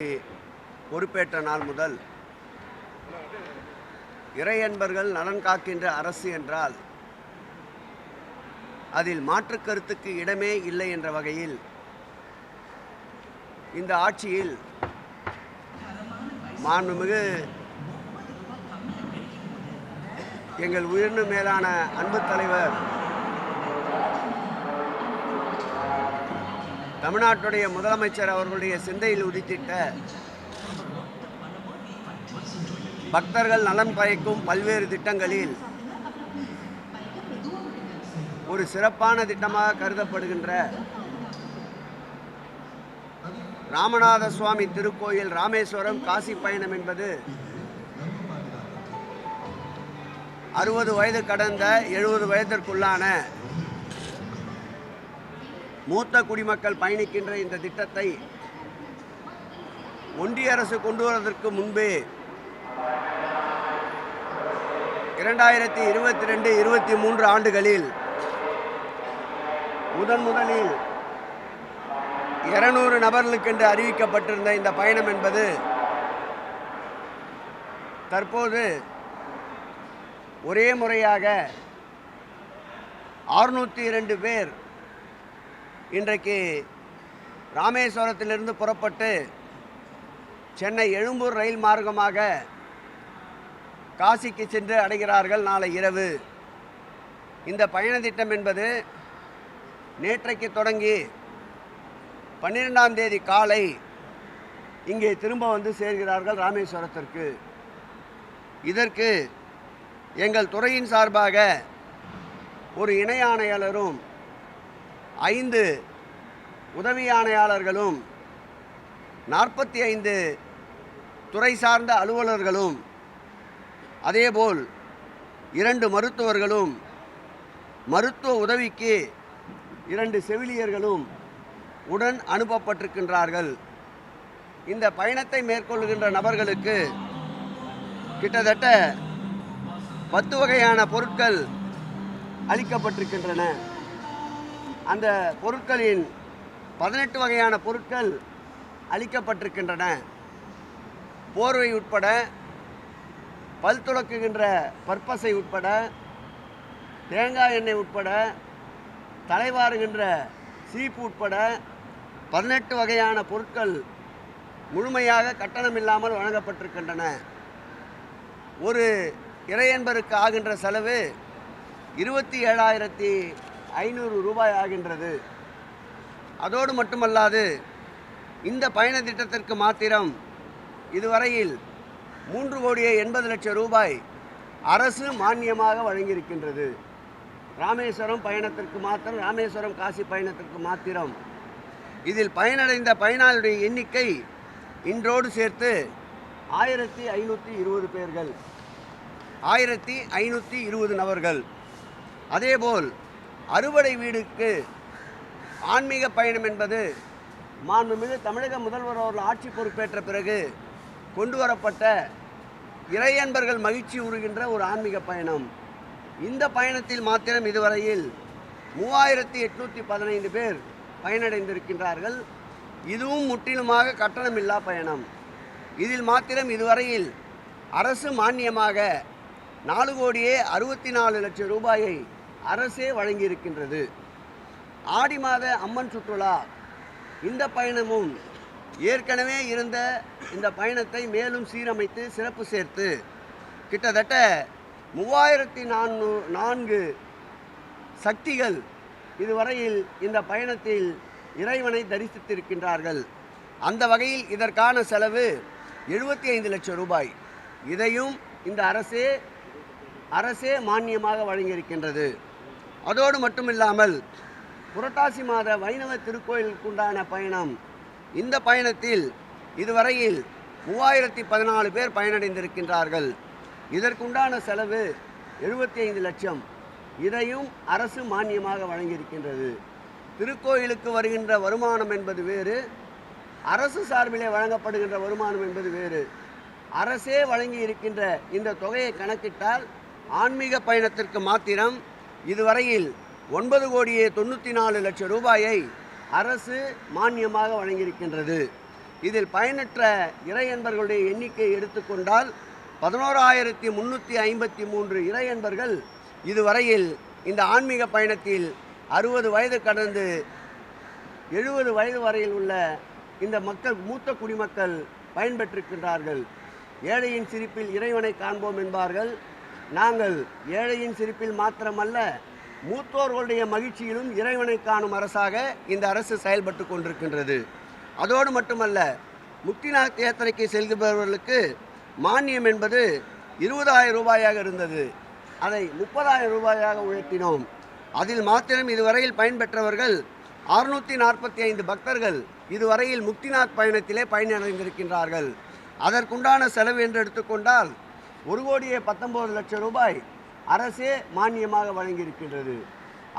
பொறுப்பேற்ற நாள் முதல் இறையன்பர்கள் நலன் காக்கின்ற அரசு என்றால் அதில் மாற்றுக் கருத்துக்கு இடமே இல்லை என்ற வகையில் இந்த ஆட்சியில் மாண்புமிகு எங்கள் உயர்ந்து மேலான அன்பு தலைவர் தமிழ்நாட்டுடைய முதலமைச்சர் அவர்களுடைய சிந்தையில் உதித்திட்ட பக்தர்கள் நலன் பயக்கும் பல்வேறு திட்டங்களில் ஒரு சிறப்பான திட்டமாக கருதப்படுகின்ற ராமநாத சுவாமி திருக்கோயில் ராமேஸ்வரம் காசி பயணம் என்பது அறுபது வயது கடந்த எழுபது வயதிற்குள்ளான மூத்த குடிமக்கள் பயணிக்கின்ற இந்த திட்டத்தை ஒன்றிய அரசு கொண்டு வருவதற்கு முன்பே இரண்டாயிரத்தி இருபத்தி ரெண்டு இருபத்தி மூன்று ஆண்டுகளில் முதன் முதலில் இருநூறு நபர்களுக்கென்று அறிவிக்கப்பட்டிருந்த இந்த பயணம் என்பது தற்போது ஒரே முறையாக அறுநூற்றி இரண்டு பேர் இன்றைக்கு ராமேஸ்வரத்திலிருந்து புறப்பட்டு சென்னை எழும்பூர் ரயில் மார்க்கமாக காசிக்கு சென்று அடைகிறார்கள் நாளை இரவு. இந்த பயண திட்டம் என்பது நேற்றைக்கு தொடங்கி பன்னிரெண்டாம் தேதி காலை இங்கே திரும்ப வந்து சேர்கிறார்கள் ராமேஸ்வரத்திற்கு. இதற்கு எங்கள் துறையின் சார்பாக ஒரு இணை ஆணையாளரும் ஐந்து உதவி ஆணையாளர்களும் நாற்பத்தி ஐந்து துறை சார்ந்த அலுவலர்களும் அதேபோல் இரண்டு மருத்துவர்களும் மருத்துவ உதவிக்கு இரண்டு செவிலியர்களும் உடன் அனுப்பப்பட்டிருக்கின்றார்கள். இந்த பயணத்தை மேற்கொள்கின்ற நபர்களுக்கு கிட்டத்தட்ட பத்து வகையான பொருட்கள் அளிக்கப்பட்டிருக்கின்றன. அந்த பொருட்களின் பதினெட்டு வகையான பொருட்கள் அளிக்கப்பட்டிருக்கின்றன. போர்வை உட்பட பல் துளக்குகின்ற பற்பசை உட்பட தேங்காய் எண்ணெய் உட்பட தலைவாருகின்ற சீப்பு உட்பட பதினெட்டு வகையான பொருட்கள் முழுமையாக கட்டணம் இல்லாமல் வழங்கப்பட்டிருக்கின்றன. ஒரு இறையன்பருக்கு ஆகின்ற செலவு இருபத்தி ஏழாயிரத்தி ஐநூறு ரூபாய் ஆகின்றது. அதோடு மட்டுமல்லாது இந்த பயண திட்டத்திற்கு மாத்திரம் இதுவரையில் மூன்று கோடியே எண்பது லட்சம் ரூபாய் அரசு மானியமாக வழங்கியிருக்கின்றது. ராமேஸ்வரம் பயணத்திற்கு மாத்திரம் ராமேஸ்வரம் காசி பயணத்திற்கு மாத்திரம். இதில் பயனடைந்த பயனாளியுடைய எண்ணிக்கை இன்றோடு சேர்த்து ஆயிரத்தி ஐநூற்றி இருபது பேர்கள். ஆயிரத்தி ஐநூற்றி இருபது நபர்கள். அதேபோல் அறுவடை வீடுக்கு ஆன்மீக பயணம் என்பது மாண்புமிகு தமிழக முதல்வர் அவர்கள் ஆட்சி பொறுப்பேற்ற பிறகு கொண்டு வரப்பட்ட இறையன்பர்கள் மகிழ்ச்சி உறுகின்ற ஒரு ஆன்மீக பயணம். இந்த பயணத்தில் மாத்திரம் இதுவரையில் மூவாயிரத்தி எட்நூற்றி பதினைந்து பேர் பயனடைந்திருக்கின்றார்கள். இதுவும் முற்றிலுமாக கட்டணமில்லா பயணம். இதில் மாத்திரம் இதுவரையில் அரசு மானியமாக நாலு கோடியே அறுபத்தி நாலு லட்சம் ரூபாயை அரசே வழங்கியிருக்கின்றது. ஆடி மாத அம்மன் சுற்றுலா. இந்த பயணமும் ஏற்கனவே இருந்த இந்த பயணத்தை மேலும் சீரமைத்து சிறப்பு சேர்த்து கிட்டத்தட்ட மூவாயிரத்தி நானூ நான்கு சக்திகள் இதுவரையில் இந்த பயணத்தில் இறைவனை தரிசித்திருக்கின்றார்கள். அந்த வகையில் இதற்கான செலவு எழுபத்தி ஐந்து லட்சம் ரூபாய். இதையும் இந்த அரசே அரசே மானியமாக வழங்கியிருக்கின்றது. அதோடு மட்டும் இல்லாமல் புரட்டாசி மாத வைணவ திருக்கோயிலுக்குண்டான பயணம். இந்த பயணத்தில் இதுவரையில் மூவாயிரத்தி பதினாலு பேர் பயனடைந்திருக்கின்றார்கள். இதற்குண்டான செலவு எழுபத்தி ஐந்து லட்சம். இதையும் அரசு மானியமாக வழங்கியிருக்கின்றது. திருக்கோயிலுக்கு வருகின்ற வருமானம் என்பது வேறு அரசு சார்பிலே வழங்கப்படுகின்ற வருமானம் என்பது வேறு. அரசே வழங்கி இருக்கின்ற இந்த தொகையை கணக்கிட்டால் ஆன்மீக பயணத்திற்கு மாத்திரம் இதுவரையில் ஒன்பது கோடியே தொண்ணூற்றி நாலு லட்சம் ரூபாயை அரசு மானியமாக வழங்கியிருக்கின்றது. இதில் பயனற்ற இறையன்பர்களுடைய எண்ணிக்கை எடுத்துக்கொண்டால் பதினோராயிரத்தி முந்நூற்றி ஐம்பத்தி மூன்று இறையன்பர்கள் இதுவரையில் இந்த ஆன்மீக பயணத்தில் அறுபது வயது கடந்து எழுபது வயது வரையில் உள்ள இந்த மக்கள் மூத்த குடிமக்கள் பயன்பெற்றிருக்கின்றார்கள். ஏழையின் சிரிப்பில் இறைவனை காண்போம் என்பார்கள். நாங்கள் ஏழையின் சிரிப்பில் மாத்திரமல்ல மூத்தோர்களுடைய மகிழ்ச்சியிலும் இறைவனை காணும் அரசாக இந்த அரசு செயல்பட்டு கொண்டிருக்கின்றது. அதோடு மட்டுமல்ல முக்திநாத் யாத்திரைக்கு செல்கிறவர்களுக்கு மானியம் என்பது இருபதாயிரம் ரூபாயாக இருந்தது. அதை முப்பதாயிரம் ரூபாயாக உயர்த்தினோம். அதில் மாத்திரம் இதுவரையில் பயன்பெற்றவர்கள் அறுநூற்றி நாற்பத்தி ஐந்து பக்தர்கள் இதுவரையில் முக்திநாத் பயணத்திலே பயனடைந்திருக்கின்றார்கள். அதற்குண்டான செலவு என்று எடுத்துக்கொண்டால் ஒரு கோடியே பத்தொம்பது லட்சம் ரூபாய் அரசே மானியமாக வழங்கியிருக்கின்றது.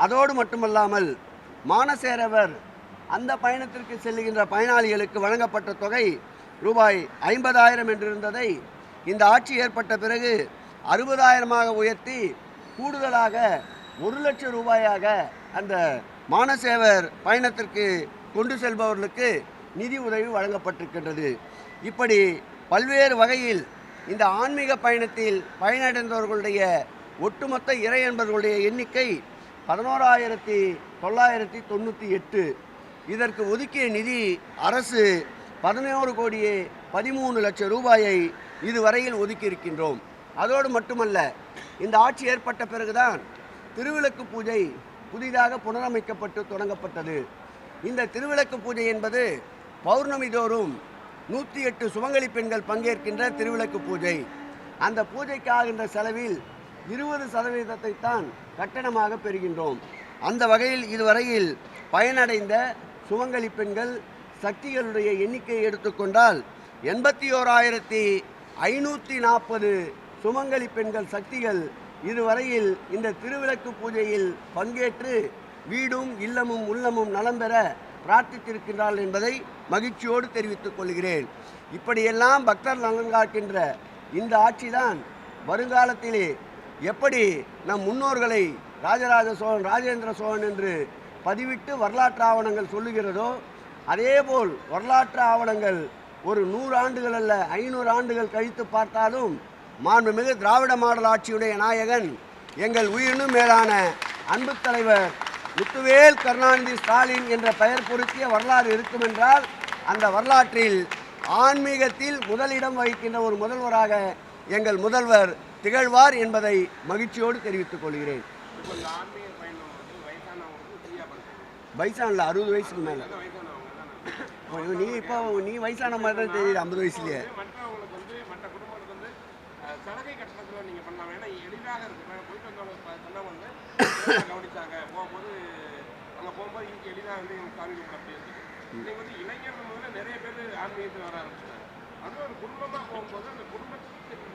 அதோடு மட்டுமல்லாமல் மானசேரவர் அந்த பயணத்திற்கு செல்லுகின்ற பயனாளிகளுக்கு வழங்கப்பட்ட தொகை ரூபாய் ஐம்பதாயிரம் என்றிருந்ததை இந்த ஆட்சி ஏற்பட்ட பிறகு அறுபதாயிரமாக உயர்த்தி கூடுதலாக ஒரு லட்சம் ரூபாயாக அந்த மானசேவர் பயணத்திற்கு கொண்டு செல்பவர்களுக்கு நிதி உதவி வழங்கப்பட்டிருக்கின்றது. இப்படி பல்வேறு வகையில் இந்த ஆன்மீக பயணத்தில் பயனடைந்தவர்களுடைய ஒட்டுமொத்த இறை என்பவர்களுடைய எண்ணிக்கை பதினோராயிரத்தி தொள்ளாயிரத்தி தொண்ணூற்றி எட்டு. இதற்கு ஒதுக்கிய நிதி அரசு பதினோரு கோடியே பதிமூணு லட்சம் ரூபாயை இதுவரையில் ஒதுக்கியிருக்கின்றோம். அதோடு மட்டுமல்ல இந்த ஆட்சி ஏற்பட்ட பிறகுதான் திருவிளக்கு பூஜை புதிதாக புனரமைக்கப்பட்டு தொடங்கப்பட்டது. இந்த திருவிளக்கு பூஜை என்பது பௌர்ணமி தோறும் நூற்றி எட்டு சுமங்கலி பெண்கள் பங்கேற்கின்ற திருவிளக்கு பூஜை. அந்த பூஜைக்கு ஆகின்ற செலவில் இருபது சதவீதத்தை தான் கட்டணமாக பெறுகின்றோம். அந்த வகையில் இதுவரையில் பயனடைந்த சுமங்கலி பெண்கள் சக்திகளுடைய எண்ணிக்கையை எடுத்துக்கொண்டால் எண்பத்தி ஓராயிரத்தி ஐநூற்றி நாற்பது சுமங்கலி பெண்கள் சக்திகள் இதுவரையில் இந்த திருவிளக்கு பூஜையில் பங்கேற்று வீடும் இல்லமும் உள்ளமும் நலம் பெற பிரார்த்தித்திருக்கிறார்கள் என்பதை மகிழ்ச்சியோடு தெரிவித்துக் கொள்கிறேன். இப்படியெல்லாம் பக்தர் நலன் காக்கின்ற இந்த ஆட்சிதான் வருங்காலத்திலே எப்படி நம் முன்னோர்களை ராஜராஜ சோழன் ராஜேந்திர சோழன் என்று பதிவிட்டு வரலாற்று ஆவணங்கள் சொல்லுகிறதோ அதேபோல் வரலாற்று ஆவணங்கள் ஒரு நூறு ஆண்டுகள் அல்ல ஐநூறு ஆண்டுகள் கழித்து பார்த்தாலும் மாண்புமிகு திராவிட மாடல் ஆட்சியுடைய நாயகன் எங்கள் உயிரினும் மேலான அன்பு தலைவர் முத்துவேல் கருணாநிதி ஸ்டாலின் என்ற பெயர் பொருத்திய வரலாறு இருக்குமென்றால் அந்த வரலாற்றில் ஆன்மீகத்தில் முதலிடம் வகிக்கின்ற ஒரு முதல்வராக எங்கள் முதல்வர் திகழ்வார் என்பதை மகிழ்ச்சியோடு தெரிவித்துக் கொள்கிறேன். வயசானல அறுபது வயசுக்கு மேலே. நீ இப்போ நீ வயசான மாதிரி தான் தெரியுது ஐம்பது வயசுலயே மற்றவங்களுக்கு வந்து மற்ற குடும்பங்களுக்கு வந்து அஹ், சலுகை கட்டணத்தில் நீங்கள் பண்ணலாம். ஏன்னா எளிதாக இருக்கு. இப்போ போயிட்டு வந்தவங்க சொன்னவங்க வந்து நல்லா கவனிச்சாங்க. போகும்போது அங்கே போகும்போது இன்னைக்கு எளிதாக வந்து எங்களுக்கு கும்பிட அப்படி இருக்குது இன்னைக்கு வந்து இளைஞர்கள் முதல்ல நிறைய பேர் ஆன்மீகத்தில் வர ஆரம்பிச்சிட்டாங்க. அதுவும் ஒரு குடும்பமாக போகும்போது அந்த குடும்பத்துக்கு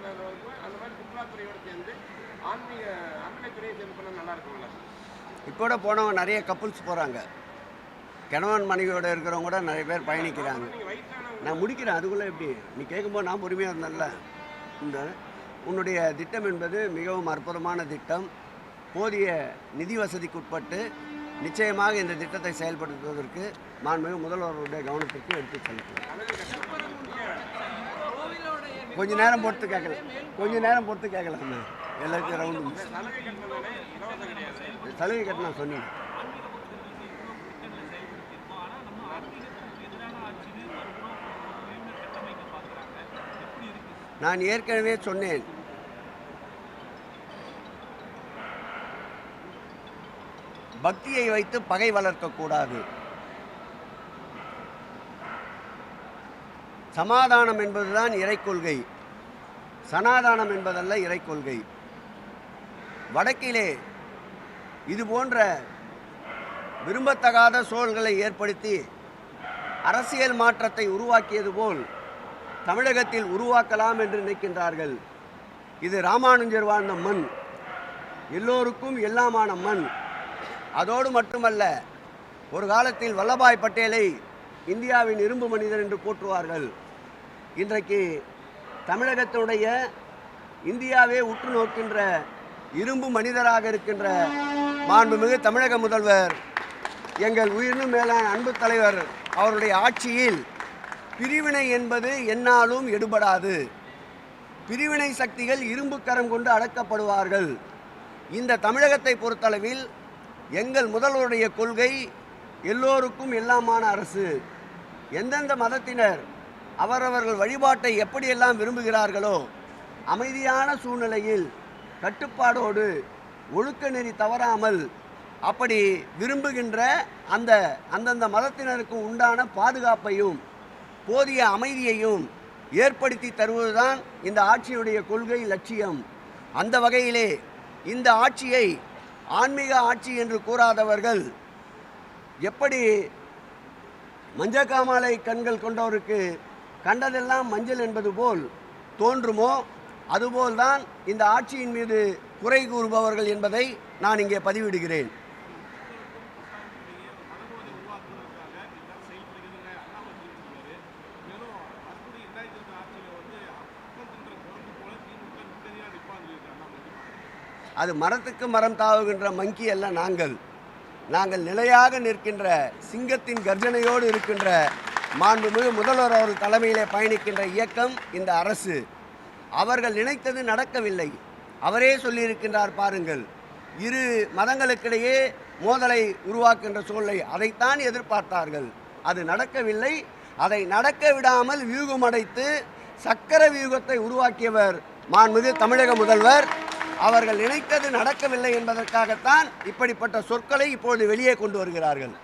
அந்த மாதிரி சுற்றுலாத்துறையோடு சேர்ந்து ஆன்மீக அறநிலைத்துறையை சேர்ந்து பண்ணால் நல்லா இருக்கும்ல? இப்போட போனவங்க நிறைய கப்புள்ஸ் போகிறாங்க கணவன் மனைவியோட இருக்கிறவங்க கூட நிறைய பேர் பயணிக்கிறாங்க. நான் முடிக்கிறேன். அதுக்குள்ளே எப்படி? நீ கேட்கும்போது நான் பொறுமையாக இருந்தேன்ல. இந்த உன்னுடைய திட்டம் என்பது மிகவும் அற்புதமான திட்டம். போதிய நிதி வசதிக்கு உட்பட்டு நிச்சயமாக இந்த திட்டத்தை செயல்படுத்துவதற்கு மாண்புமிகு முதல்வருடைய கவனத்திற்கு எடுத்து செலுத்துவேன் கொஞ்ச நேரம் பொறுத்து கேட்கல கொஞ்ச நேரம் பொறுத்து கேட்கலாமே. எல்லாத்தையும் ரவுண்டு சலுகை கட்டணம் இலவசம் சலுகை கட்டணம் சொன்னீங்க நான் ஏற்கனவே சொன்னேன். பக்தியை வைத்து பகை வளர்க்கக்கூடாது சமாதானம் என்பதுதான் இறைக்கொள்கை சனாதானம் என்பதல்ல இறைக்கொள்கை வடக்கிலே இது போன்ற விரும்பத்தகாத சூழல்களை ஏற்படுத்தி அரசியல் மாற்றத்தை உருவாக்கியது போல் தமிழகத்தில் உருவாக்கலாம் என்று நினைக்கின்றார்கள். இது ராமானுஜர் வாழ்ந்த மண். எல்லோருக்கும் எல்லாமான மண். அதோடு மட்டுமல்ல ஒரு காலத்தில் வல்லபாய் பட்டேலை இந்தியாவின் இரும்பு மனிதர் என்று போற்றுவார்கள். இன்றைக்கு தமிழகத்தினுடைய இந்தியாவே உற்று நோக்கின்ற இரும்பு மனிதராக இருக்கின்ற மாண்புமிகு தமிழக முதல்வர் எங்கள் உயிரினும் மேலான அன்பு தலைவர் அவருடைய ஆட்சியில் பிரிவினை என்பது என்னாலும் எடுபடாது. பிரிவினை சக்திகள் இரும்பு கரம் கொண்டு அடக்கப்படுவார்கள். இந்த தமிழகத்தை பொறுத்தளவில் எங்கள் முதல்வருடைய கொள்கை எல்லோருக்கும் எல்லாமான அரசு. எந்தெந்த மதத்தினர் அவரவர்கள் வழிபாட்டை எப்படியெல்லாம் விரும்புகிறார்களோ அமைதியான சூழ்நிலையில் கட்டுப்பாடோடு ஒழுக்க நெறி தவறாமல் அப்படி விரும்புகின்ற அந்த அந்தந்த மதத்தினருக்கு உண்டான பாதுகாப்பையும் போதிய அமைதியையும் ஏற்படுத்தி தருவதுதான் இந்த ஆட்சியுடைய கொள்கை லட்சியம். அந்த வகையிலே இந்த ஆட்சியை ஆன்மீக ஆட்சி என்று கூறாதவர்கள் எப்படி மஞ்சக்காமாலை கண்கள் கொண்டவருக்கு கண்டதெல்லாம் மஞ்சள் என்பது போல் தோன்றுமோ அதுபோல்தான் இந்த ஆட்சியின் மீது குறை கூறுபவர்கள் என்பதை நான் இங்கே பதிவிடுகிறேன். அது மரத்துக்கு மரம் தாவுகின்ற மங்கி அல்ல நாங்கள். நாங்கள் நிலையாக நிற்கின்ற சிங்கத்தின் கர்ஜனையோடு இருக்கின்ற மாண்புமிகு முதல்வர் அவர்கள் தலைமையிலே பயணிக்கின்ற இயக்கம் இந்த அரசு. அவர்கள் நினைத்தது நடக்கவில்லை. அவரே சொல்லியிருக்கின்றார் பாருங்கள். இரு மதங்களுக்கிடையே மோதலை உருவாக்குகின்ற சூழலை அதைத்தான் எதிர்பார்த்தார்கள். அது நடக்கவில்லை. அதை நடக்க விடாமல் வியூகம் அடைத்து சக்கர வியூகத்தை உருவாக்கியவர் மாண்புமிகு தமிழக முதல்வர். அவர்கள் நினைத்தது நடக்கவில்லை என்பதற்காகத்தான் இப்படிப்பட்ட சொற்களை இப்பொழுது வெளியே கொண்டு வருகிறார்கள்.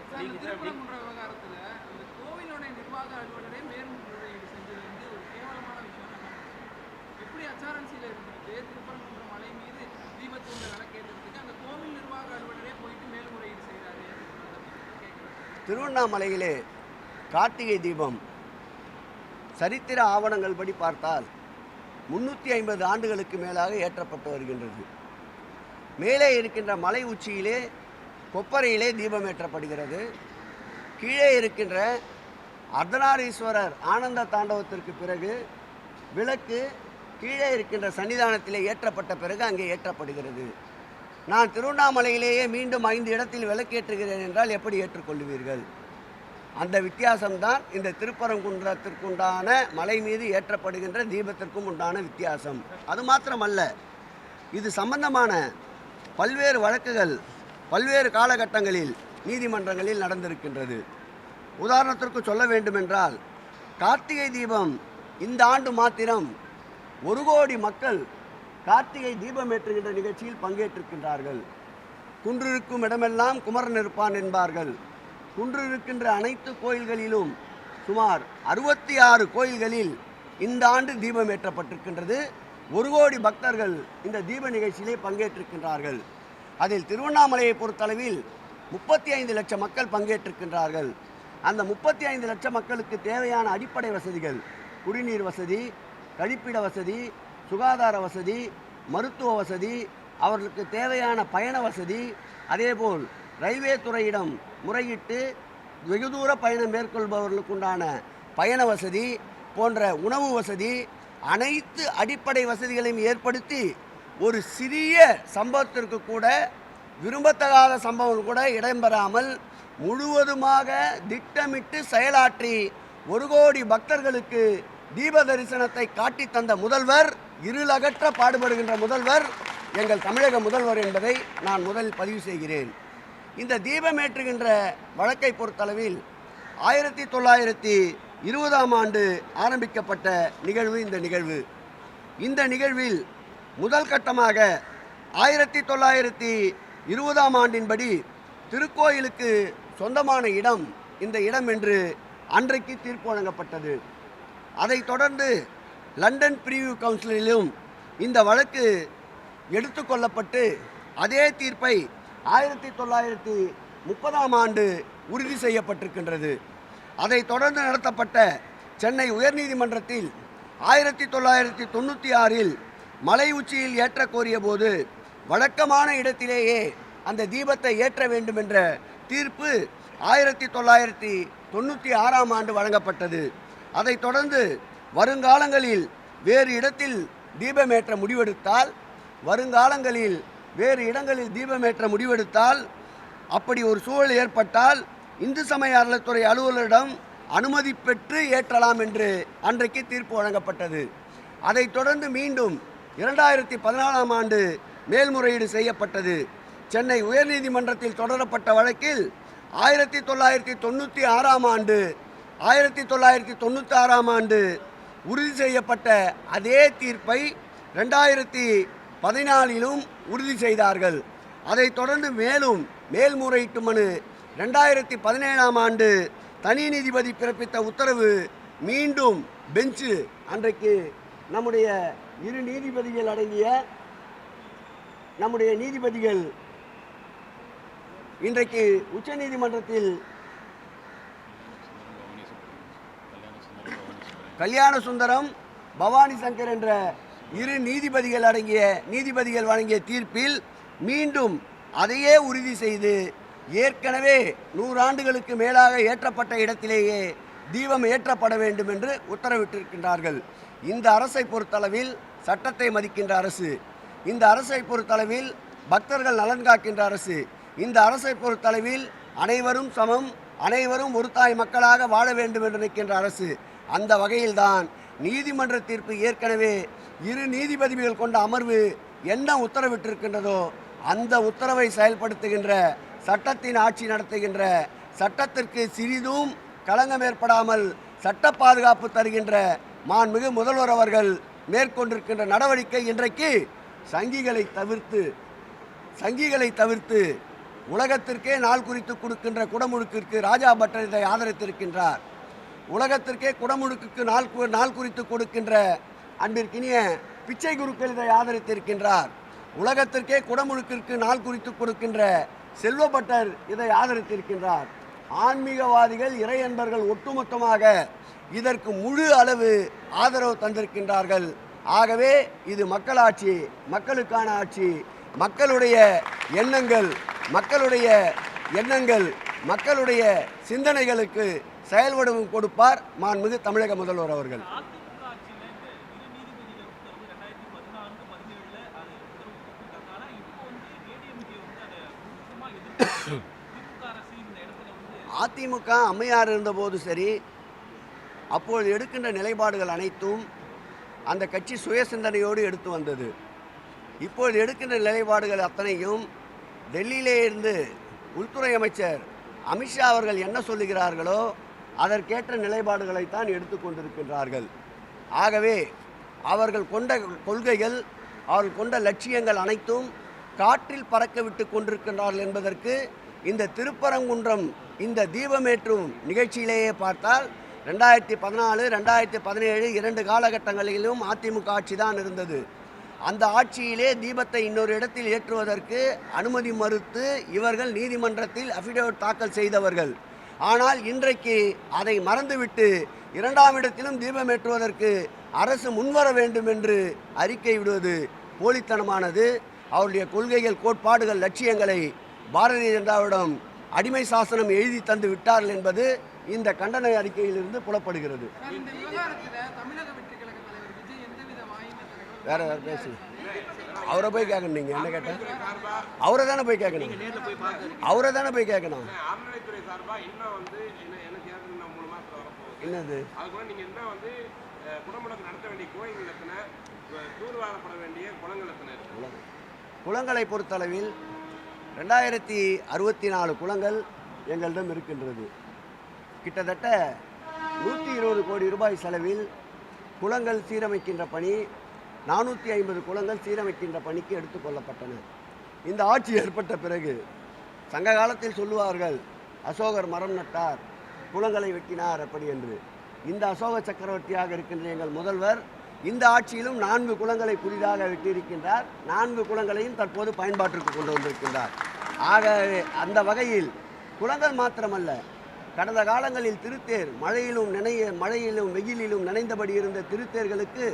திருவண்ணாமலையிலே கார்த்திகை தீபம் சரித்திர ஆவணங்கள் படி பார்த்தால் முன்னூற்றி ஐம்பது ஆண்டுகளுக்கு மேலாக ஏற்றப்பட்டு வருகின்றது. மேலே இருக்கின்ற மலை உச்சியிலே கொப்பரையிலே தீபம் ஏற்றப்படுகிறது. கீழே இருக்கின்ற அர்த்தநாரீஸ்வரர் ஆனந்த தாண்டவத்திற்கு பிறகு விளக்கு கீழே இருக்கின்ற சன்னிதானத்திலே ஏற்றப்பட்ட பிறகு அங்கே ஏற்றப்படுகிறது. நான் திருவண்ணாமலையிலேயே மீண்டும் ஐந்து இடத்தில் விளக்கேற்றுகிறேன் என்றால் எப்படி ஏற்றுக்கொள்வீர்கள் அந்த வித்தியாசம்தான் இந்த திருப்பரங்குன்றத்திற்குண்டான மலை மீது ஏற்றப்படுகின்ற தீபத்திற்கும் உண்டான வித்தியாசம். அது மாத்திரமல்ல இது சம்பந்தமான பல்வேறு வழக்குகள் பல்வேறு காலகட்டங்களில் நீதிமன்றங்களில் நடந்திருக்கின்றது. உதாரணத்திற்கு சொல்ல வேண்டுமென்றால் கார்த்திகை தீபம் இந்த ஆண்டு மாத்திரம் ஒரு கோடி மக்கள் கார்த்திகை தீபம் ஏற்றுகின்ற நிகழ்ச்சியில் பங்கேற்றிருக்கின்றார்கள். குன்றிருக்கும் இடமெல்லாம் குமரன் இருப்பான் என்பார்கள். குன்று இருக்கின்ற அனைத்து கோயில்களிலும் சுமார் அறுபத்தி ஆறு கோயில்களில் இந்த ஆண்டு தீபம் ஏற்றப்பட்டிருக்கின்றது. ஒரு கோடி பக்தர்கள் இந்த தீப நிகழ்ச்சியிலே பங்கேற்றிருக்கின்றார்கள். அதில் திருவண்ணாமலையை பொறுத்தளவில் முப்பத்தி ஐந்து லட்சம் மக்கள் பங்கேற்றிருக்கின்றார்கள். அந்த முப்பத்தி ஐந்து லட்சம் மக்களுக்கு தேவையான அடிப்படை வசதிகள் குடிநீர் வசதி கழிப்பிட வசதி சுகாதார வசதி மருத்துவ வசதி அவர்களுக்கு தேவையான பயண வசதி அதேபோல் ரயில்வே துறையிடம் முறையிட்டு வெகு தூர பயணம் மேற்கொள்பவர்களுக்கு உண்டான பயண வசதி போன்ற உணவு வசதி அனைத்து அடிப்படை வசதிகளையும் ஏற்படுத்தி ஒரு சிறிய சம்பவத்திற்கு கூட விரும்பத்தகாத சம்பவம் கூட இடம்பெறாமல் முழுவதுமாக திட்டமிட்டு செயலாற்றி ஒரு கோடி பக்தர்களுக்கு தீப தரிசனத்தை காட்டி தந்த முதல்வர் இருளகற்ற பாடுபடுகின்ற முதல்வர் எங்கள் தமிழக முதல்வர் என்பதை நான் முதலில் பதிவு செய்கிறேன். இந்த தீபமேற்றுகின்ற வழக்கை பொறுத்தளவில் ஆயிரத்தி தொள்ளாயிரத்தி இருபதாம் ஆண்டு ஆரம்பிக்கப்பட்ட நிகழ்வு இந்த நிகழ்வு. இந்த நிகழ்வில் முதல் கட்டமாக ஆயிரத்தி தொள்ளாயிரத்தி இருபதாம் ஆண்டின்படி திருக்கோயிலுக்கு சொந்தமான இடம் இந்த இடம் என்று அன்றைக்கு தீர்ப்பு வழங்கப்பட்டது. அதைத் தொடர்ந்து லண்டன் பிரிவு கவுன்சிலிலும் இந்த வழக்கு எடுத்துக்கொள்ளப்பட்டு அதே தீர்ப்பை ஆயிரத்தி தொள்ளாயிரத்தி முப்பதாம் ஆண்டு உறுதி செய்யப்பட்டிருக்கின்றது. அதைத் தொடர்ந்து நடத்தப்பட்ட சென்னை உயர்நீதிமன்றத்தில் ஆயிரத்தி தொள்ளாயிரத்தி தொண்ணூற்றி ஆறில் மலை உச்சியில் ஏற்ற கோரிய போது வழக்கமான இடத்திலேயே அந்த தீபத்தை ஏற்ற வேண்டும் என்ற தீர்ப்பு ஆயிரத்தி தொள்ளாயிரத்தி தொண்ணூற்றி ஆறாம் ஆண்டு வழங்கப்பட்டது. அதைத் தொடர்ந்து வருங்காலங்களில் வேறு இடத்தில் தீபமேற்ற முடிவெடுத்தால் வருங்காலங்களில் வேறு இடங்களில் தீபமேற்ற முடிவெடுத்தால் அப்படி ஒரு சூழல் ஏற்பட்டால் இந்து சமய அறநிலைத்துறை அலுவலரிடம் அனுமதி பெற்று ஏற்றலாம் என்று அன்றைக்கு தீர்ப்பு வழங்கப்பட்டது. அதைத் தொடர்ந்து மீண்டும் இரண்டாயிரத்தி பதினாலாம் ஆண்டு மேல்முறையீடு செய்யப்பட்டது. சென்னை உயர்நீதிமன்றத்தில் தொடரப்பட்ட வழக்கில் ஆயிரத்தி தொள்ளாயிரத்தி தொண்ணூற்றி ஆறாம் ஆண்டு ஆயிரத்தி தொள்ளாயிரத்தி தொண்ணூற்றி ஆறாம் ஆண்டு உறுதி செய்யப்பட்ட அதே தீர்ப்பை ரெண்டாயிரத்தி பதினாலிலும் உறுதி செய்தார்கள். அதைத் தொடர்ந்து மேலும் மேல்முறையீட்டு மனு ரெண்டாயிரத்தி பதினேழாம் ஆண்டு தனி நீதிபதி பிறப்பித்த உத்தரவு மீண்டும் பெஞ்சு அன்றைக்கு நம்முடைய இரு நீதிபதிகள் அடங்கிய நம்முடைய நீதிபதிகள் இன்றைக்கு உச்சநீதிமன்றத்தில் கல்யாண சுந்தரம் பவானி சங்கர் என்ற இரு நீதிபதிகள் அடங்கிய நீதிபதிகள் வழங்கிய தீர்ப்பில் மீண்டும் அதையே உறுதி செய்து ஏற்கனவே நூறாண்டுகளுக்கு மேலாக ஏற்றப்பட்ட இடத்திலேயே தீபம் ஏற்றப்பட வேண்டும் என்று உத்தரவிட்டிருக்கின்றார்கள். இந்த அரசை பொறுத்தளவில் சட்டத்தை மதிக்கின்ற அரசு இந்த அரசை பொறுத்தளவில் பக்தர்கள் நலன் காக்கின்ற அரசு இந்த அரசை பொறுத்தளவில் அனைவரும் சமம் அனைவரும் ஒரு தாய் மக்களாக வாழ வேண்டும் என்று நிற்கின்ற அரசு அந்த வகையில்தான் நீதிமன்ற தீர்ப்பு ஏற்கனவே இரு நீதிபதிகள் கொண்ட அமர்வு என்ன உத்தரவிட்டிருக்கின்றதோ அந்த உத்தரவை செயல்படுத்துகின்ற சட்டத்தின் ஆட்சி நடத்துகின்ற சட்டத்திற்கு சிறிதும் களங்கம் ஏற்படாமல் சட்ட பாதுகாப்பு தருகின்ற மாண்புமிகு முதல்வர் அவர்கள் மேற்கொண்டிருக்கின்ற நடவடிக்கை இன்றைக்கு சங்கிகளை தவிர்த்து சங்கிகளை தவிர்த்து உலகத்திற்கே நாள் குறித்து கொடுக்கின்ற குடமுழுக்கிற்கு ராஜா பட்டர் இதை ஆதரித்திருக்கின்றார். உலகத்திற்கே குடமுழுக்குக்கு நாள் கு- நாள் குறித்து கொடுக்கின்ற அன்பிற்கினிய பிச்சை குருக்கள் இதை ஆதரித்திருக்கின்றார். உலகத்திற்கே குடமுழுக்கிற்கு நாள் குறித்து கொடுக்கின்ற செல்வப்பட்டர் இதை ஆதரித்திருக்கின்றார். ஆன்மீகவாதிகள் இறையன்பர்கள் ஒட்டுமொத்தமாக இதற்கு முழு அளவு ஆதரவு தந்திருக்கின்றார்கள். ஆகவே இது மக்களாட்சி மக்களுக்கான ஆட்சி. மக்களுடைய எண்ணங்கள் மக்களுடைய எண்ணங்கள் மக்களுடைய சிந்தனைகளுக்கு செயல்படவும் கொடுப்பார் மாண்புமிகு தமிழக முதல்வர் அவர்கள் அதிமுக ஆட்சியில் இந்த இரு நீதிபதிகள் உத்தரவு ரெண்டாயிரத்தி பதினான்கு பதினேழுல அது உத்தரவு கொடுத்துருக்காங்க ஆனா இப்போ வந்து ஏடிஎம்கே வந்து அதை முழுக்கமா எதிர்த்து திமுக அரசு இந்த இடத்துல வந்து அதிமுக அம்மையார் இருந்தபோது சரி அப்பொழுது எடுக்கின்ற நிலைப்பாடுகள் அனைத்தும் அந்த கட்சி சுய சிந்தனையோடு எடுத்து வந்தது. இப்பொழுது எடுக்கின்ற நிலைப்பாடுகள் அத்தனையும் டெல்லியிலே இருந்து உள்துறை அமைச்சர் அமித்ஷா அவர்கள் என்ன சொல்லுகிறார்களோ அதற்கேற்ற நிலைப்பாடுகளைத்தான் எடுத்துக்கொண்டிருக்கின்றார்கள் ஆகவே அவர்கள் கொண்ட கொள்கைகள் அவர்கள் கொண்ட லட்சியங்கள் அனைத்தும் காற்றில் பறக்க விட்டு கொண்டிருக்கின்றார்கள் என்பதற்கு இந்த திருப்பரங்குன்றம் இந்த தீபமேற்றும் நிகழ்ச்சியிலேயே பார்த்தால் ரெண்டாயிரத்தி பதினாலு ரெண்டாயிரத்தி பதினேழு இரண்டு காலகட்டங்களிலும் அதிமுக ஆட்சி தான் இருந்தது. அந்த ஆட்சியிலே தீபத்தை இன்னொரு இடத்தில் ஏற்றுவதற்கு அனுமதி மறுத்து இவர்கள் நீதிமன்றத்தில் அஃபிடவிட் தாக்கல் செய்தவர்கள். ஆனால் இன்றைக்கு அதை மறந்துவிட்டு இரண்டாம் இடத்திலும் தீபம் ஏற்றுவதற்கு அரசு முன்வர வேண்டும் என்று அறிக்கை விடுவது போலித்தனமானது. அவருடைய கொள்கைகள் கோட்பாடுகள் லட்சியங்களை பாரதிய ஜனதாவிடம் அடிமை சாசனம் எழுதி தந்து விட்டார்கள் என்பது இந்த கண்டன அறிக்கையிலிருந்து புலப்படுகிறது. வேற வேற பேசு அவரை போய் கேட்கணும் நீங்கள் என்ன கேட்டேன் அவரை தானே போய் கேட்கணும் அவரை தானே போய் கேட்கணும் என்னது? அது கூட நீங்க இன்னும் வந்து அஹ், குடமுழுக்கு நடத்த வேண்டிய தூர்வாரப்பட வேண்டிய குளங்கள் குளங்களை பொறுத்தளவில் ரெண்டாயிரத்தி அறுபத்தி நாலு குளங்கள் எங்களிடம் இருக்கின்றது. கிட்டத்தட்ட நூற்றி இருபது கோடி ரூபாய் செலவில் குளங்கள் சீரமைக்கின்ற பணி நானூற்றி ஐம்பது குளங்கள் சீரமைக்கின்ற பணிக்கு எடுத்துக்கொள்ளப்பட்டன இந்த ஆட்சி ஏற்பட்ட பிறகு சங்க காலத்தில் சொல்லுவார்கள் அசோகர் மரம் நட்டார் குளங்களை வெட்டினார் அப்படி என்று. இந்த அசோக சக்கரவர்த்தியாக இருக்கின்ற எங்கள் முதல்வர் இந்த ஆட்சியிலும் நான்கு குளங்களை புதிதாக விட்டிருக்கின்றார் நான்கு குளங்களையும் தற்போது பயன்பாட்டிற்கு கொண்டு வந்திருக்கின்றார். ஆகவே அந்த வகையில் குளங்கள் மாத்திரமல்ல கடந்த காலங்களில் திருத்தேர் மழையிலும் நினைய மழையிலும் வெயிலிலும் நனைந்தபடி இருந்த திருத்தேர்களுக்கு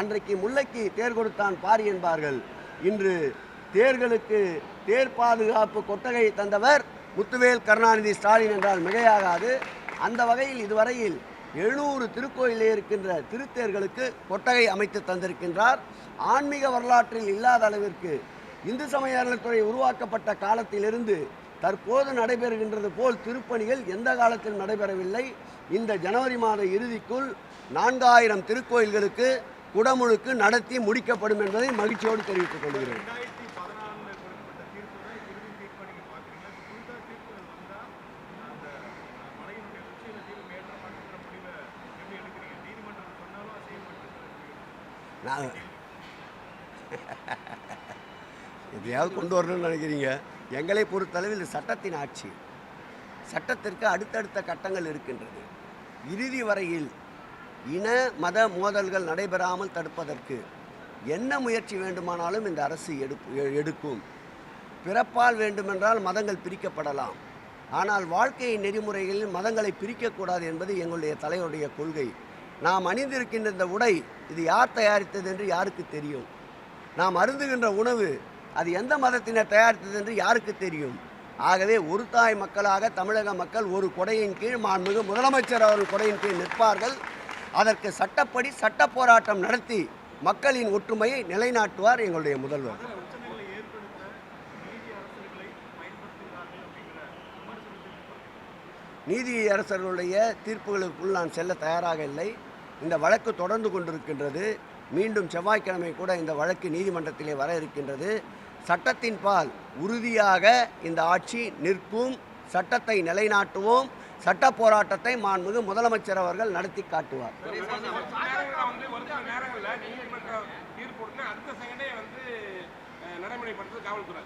அன்றைக்கு முல்லைக்கு தேர் கொடுத்தான் பாரி என்பார்கள். இன்று தேர்களுக்கு தேர் பாதுகாப்பு கொட்டகை தந்தவர் முத்துவேல் கருணாநிதி ஸ்டாலின் என்றால் மிகையாகாது. அந்த வகையில் இதுவரையில் எழுநூறு திருக்கோயிலே இருக்கின்ற திருத்தேர்களுக்கு கொட்டகை அமைத்து தந்திருக்கின்றார். ஆன்மீக வரலாற்றில் இல்லாத அளவிற்கு இந்து சமய அறநிலைத்துறை உருவாக்கப்பட்ட காலத்திலிருந்து தற்போது நடைபெறுகின்றது போல் திருப்பணிகள் எந்த காலத்தில் நடைபெறவில்லை. இந்த ஜனவரி மாத இறுதிக்குள் நான்காயிரம் திருக்கோயில்களுக்கு குடமுழுக்கு நடத்தி முடிக்கப்படும் என்பதை மகிழ்ச்சியோடு தெரிவித்துக் கொள்கிறேன் ரெண்டாயிரத்தி பதினாலுல கொடுக்கப்பட்ட தீர்ப்பு தான் இறுதி தீர்ப்பா நீங்க பாக்குறீங்க இப்ப புதுசா தீர்ப்புகள் வந்தா அந்த மலையினுடைய உச்சியில தீர்ப்பு ஏற்றமாக்குற முடிவை எப்படி எடுக்கிறீங்க நீதிமன்றம் சொன்னாலும் அதை நாங்கள் நான் எதையாவது கொண்டு வரணும்னு நினைக்கிறீங்க? எங்களை பொறுத்தளவில் இது சட்டத்தின் ஆட்சி. சட்டத்திற்கு அடுத்தடுத்த கட்டங்கள் இருக்கின்றது. இறுதி வரையில் இன மத மோதல்கள் நடைபெறாமல் தடுப்பதற்கு என்ன முயற்சி வேண்டுமானாலும் இந்த அரசு எடுப்பு எ- எடுக்கும். பிறப்பால் வேண்டுமென்றால் மதங்கள் பிரிக்கப்படலாம். ஆனால் வாழ்க்கை நெறிமுறைகளில் மதங்களை பிரிக்கக்கூடாது என்பது எங்களுடைய தலைவருடைய கொள்கை. நாம் அணிந்திருக்கின்ற இந்த உடை இது யார் தயாரித்தது என்று யாருக்கு தெரியும்? நாம் அருந்துகின்ற உணவு அது எந்த மதத்தினர் தயாரித்தது என்று யாருக்கு தெரியும்? ஆகவே ஒரு தாய் மக்களாக தமிழக மக்கள் ஒரு கொடையின் கீழ் மாண்புமிகு முதலமைச்சர் அவர்கள் கொடையின் கீழ் நிற்பார்கள். அதற்கு சட்டப்படி சட்ட போராட்டம் நடத்தி மக்களின் ஒற்றுமையை நிலைநாட்டுவார் எங்களுடைய முதல்வர். நீதியரசர்களுடைய தீர்ப்புகளுக்குள் நான் செல்ல தயாராக இல்லை. இந்த வழக்கு தொடர்ந்து கொண்டிருக்கின்றது. மீண்டும் செவ்வாய்க்கிழமை கூட இந்த வழக்கு நீதிமன்றத்திலே வர இருக்கின்றது. சட்டத்தின் பால் உறுதியாக இந்த ஆட்சி நிற்கும். சட்டத்தை நிலைநாட்டுவோம். சட்ட போராட்டத்தை மாண்புமிகு முதலமைச்சர் அவர்கள் நடத்தி காட்டுவார். நடைமுறைப்படுத்துறது காவல்துறை.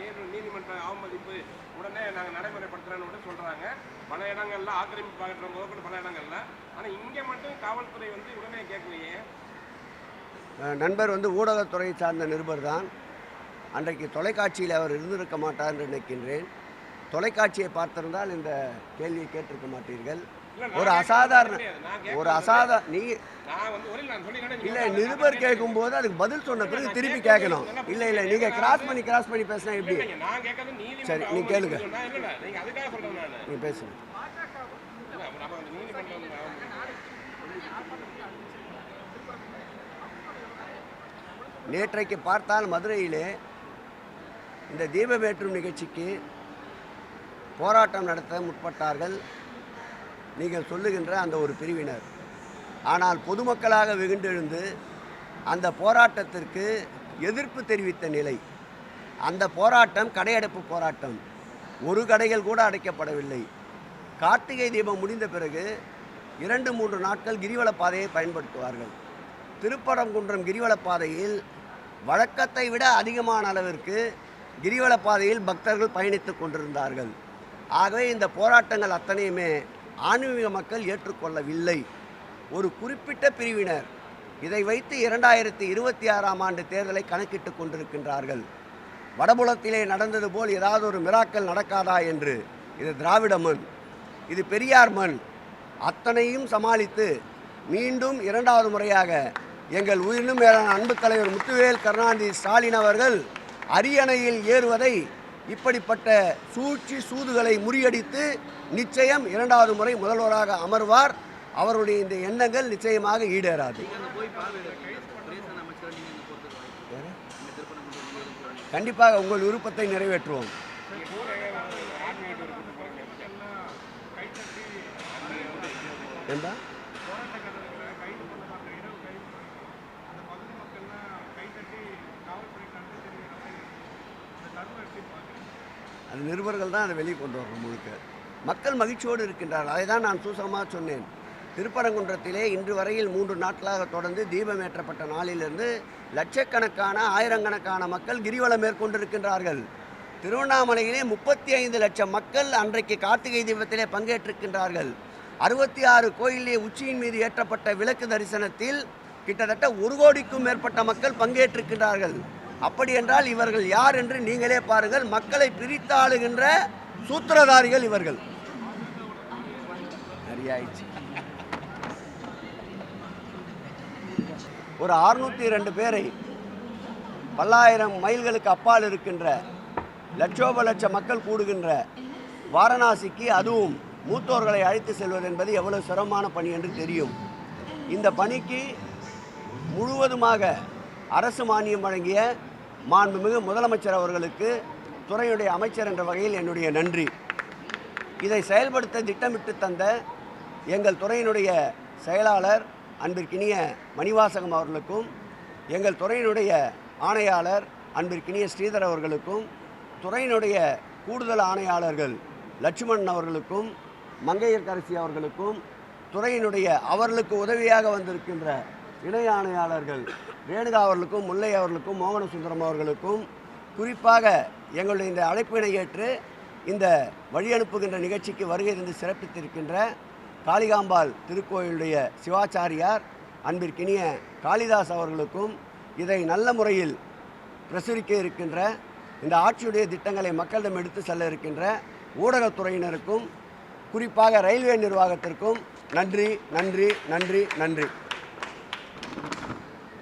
நேரு நீதிமன்ற அவமதிப்பு உடனே நாங்கள் நடைமுறைப்படுத்துகிறோன்னு கூட சொல்கிறாங்க பல இடங்களில் ஆக்கிரமிப்பு பார்க்குற முதற்கொண்டு பல இடங்களில். ஆனால் இங்கே மட்டும் காவல்துறை வந்து உடனே கேட்கலையே. நண்பர் வந்து ஊடகத்துறை சார்ந்த நிருபர் தான். அன்றைக்கு தொலைக்காட்சியில் அவர் இருந்திருக்க மாட்டார் என்று நினைக்கின்றேன். தொலைக்காட்சியை பார்த்திருந்தால் இந்த கேள்வியை கேட்டிருக்க மாட்டீர்கள். ஒரு அசாதாரண ஒரு அசாதா நீ இல்லை நிருபர் நான் கேட்கும்போது அதுக்கு பதில் சொன்ன பிறகு திருப்பி கேட்கணும் இல்லை இல்லை. நீங்கள் கிராஸ் பண்ணி கிராஸ் பண்ணி பேசினா எப்படி சரி, நீ கேளுங்க. நீங்கள் பேசுங்க. நேற்றைக்கு பார்த்தால் மதுரையிலே இந்த தீபமேற்றும் நிகழ்ச்சிக்கு போராட்டம் நடத்த முற்பட்டார்கள் நீங்கள் சொல்லுகின்ற அந்த ஒரு பிரிவினர். ஆனால் பொதுமக்களாக வெகுண்டெழுந்து அந்த போராட்டத்திற்கு எதிர்ப்பு தெரிவித்த நிலை. அந்த போராட்டம் கடையடைப்பு போராட்டம். ஒரு கடைகள் கூட அடைக்கப்படவில்லை. கார்த்திகை தீபம் முடிந்த பிறகு இரண்டு மூன்று நாட்கள் கிரிவல பாதையை பயன்படுத்துவார்கள். திருப்பரங்குன்றம் கிரிவல பாதையில் வழக்கத்தை விட அதிகமான அளவிற்கு கிரிவல பாதையில் பக்தர்கள் பயணித்துக் கொண்டிருந்தார்கள். ஆகவே இந்த போராட்டங்கள் அத்தனையுமே ஆன்மீக மக்கள் ஏற்றுக்கொள்ளவில்லை. ஒரு குறிப்பிட்ட பிரிவினர் இதை வைத்து இரண்டாயிரத்தி இருபத்தி ஆறாம் ஆண்டு தேர்தலை கணக்கிட்டு கொண்டிருக்கின்றார்கள். வடபுலத்திலே நடந்தது போல் ஏதாவது ஒரு மிராக்கல் நடக்காதா என்று. இது திராவிட மண். இது பெரியார் மண். அத்தனையும் சமாளித்து மீண்டும் இரண்டாவது முறையாக எங்கள் உயிரினும் மேலான அன்பு தலைவர் முத்துவேல் கருணாநிதி ஸ்டாலின் அவர்கள் அரியணையில் ஏறுவதை இப்படிப்பட்ட சூழ்ச்சி சூதுகளை முறியடித்து நிச்சயம் இரண்டாவது முறை முதல்வராக அமர்வார். அவருடைய இந்த எண்ணங்கள் நிச்சயமாக ஈடேறாது. கண்டிப்பாக உங்கள் விருப்பத்தை நிறைவேற்றுவோம். என்ன போராட்டக்காரர்களை கைது பண்ண அந்த இரவு கைது பண்ணி அந்த பகுதி மக்கள்லாம் கை தட்டி காவல்துறை நன்றி தெரிவிக்கிற மாதிரி அந்த தருணம் எப்படி பார்க்குறீங்க அது நிருபர்கள் தான் அதை வெளியே கொண்டு வரணும் முழுக்க. மக்கள் மகிழ்ச்சியோடு இருக்கின்றார்கள். அதை தான் நான் சூசகமாக சொன்னேன். திருப்பரங்குன்றத்திலே இன்று வரையில் மூன்று நாட்களாக தொடர்ந்து தீபம் ஏற்றப்பட்ட நாளிலிருந்து லட்சக்கணக்கான ஆயிரக்கணக்கான மக்கள் கிரிவலம் மேற்கொண்டிருக்கின்றார்கள். திருவண்ணாமலையிலே முப்பத்தி ஐந்து லட்சம் மக்கள் அன்றைக்கு கார்த்திகை தீபத்திலே பங்கேற்றிருக்கின்றார்கள். அறுபத்தி ஆறு கோயிலே உச்சியின் மீது ஏற்றப்பட்ட விளக்கு தரிசனத்தில் கிட்டத்தட்ட ஒரு கோடிக்கும் மேற்பட்ட மக்கள் பங்கேற்றிருக்கின்றார்கள். அப்படி என்றால் இவர்கள் யார் என்று நீங்களே பாருங்கள். மக்களை பிரித்தாளுகின்ற சூத்திரதாரிகள் இவர்கள். சரியாயிடுச்சு. ஒரு அறுநூத்தி ரெண்டு பேரை பல்லாயிரம் மைல்களுக்கு அப்பால் இருக்கின்ற லட்சோப லட்ச மக்கள் கூடுகின்ற வாரணாசிக்கு அதுவும் மூத்தோர்களை அழைத்து செல்வது என்பது எவ்வளவு சிரமமான பணி என்று தெரியும். இந்த பணிக்கு முழுவதுமாக அரசு மானியம் வழங்கிய மாண்புமிகு முதலமைச்சர் அவர்களுக்கு துறையுடைய அமைச்சர் என்ற வகையில் என்னுடைய நன்றி. இதை செயல்படுத்த திட்டமிட்டு தந்த எங்கள் துறையினுடைய செயலாளர் அன்பிற்கினிய மணிவாசகம் அவர்களுக்கும் எங்கள் துறையினுடைய ஆணையாளர் அன்பிற்கினிய ஸ்ரீதர் அவர்களுக்கும் துறையினுடைய கூடுதல் ஆணையாளர்கள் லட்சுமணன் அவர்களுக்கும் மங்கையர்கரசி அவர்களுக்கும் துறையினுடைய அவர்களுக்கு உதவியாக வந்திருக்கின்ற இணை ஆணையாளர்கள் ரேணுகா அவர்களுக்கும் முல்லை அவர்களுக்கும் மோகன சுந்தரம் அவர்களுக்கும் குறிப்பாக எங்களுடைய இந்த அழைப்பினை ஏற்று இந்த வழி அனுப்புகின்ற நிகழ்ச்சிக்கு வருகை இருந்து சிறப்பித்திருக்கின்ற காளிகாம்பாள் திருக்கோயிலுடைய சிவாச்சாரியார் அன்பிற்கினிய காளிதாஸ் அவர்களுக்கும் இதை நல்ல முறையில் பிரசுரிக்க இருக்கின்ற இந்த ஆட்சியுடைய திட்டங்களை மக்களிடம் எடுத்து செல்ல இருக்கின்ற ஊடகத்துறையினருக்கும் குறிப்பாக ரயில்வே நிர்வாகத்திற்கும் நன்றி நன்றி நன்றி நன்றி.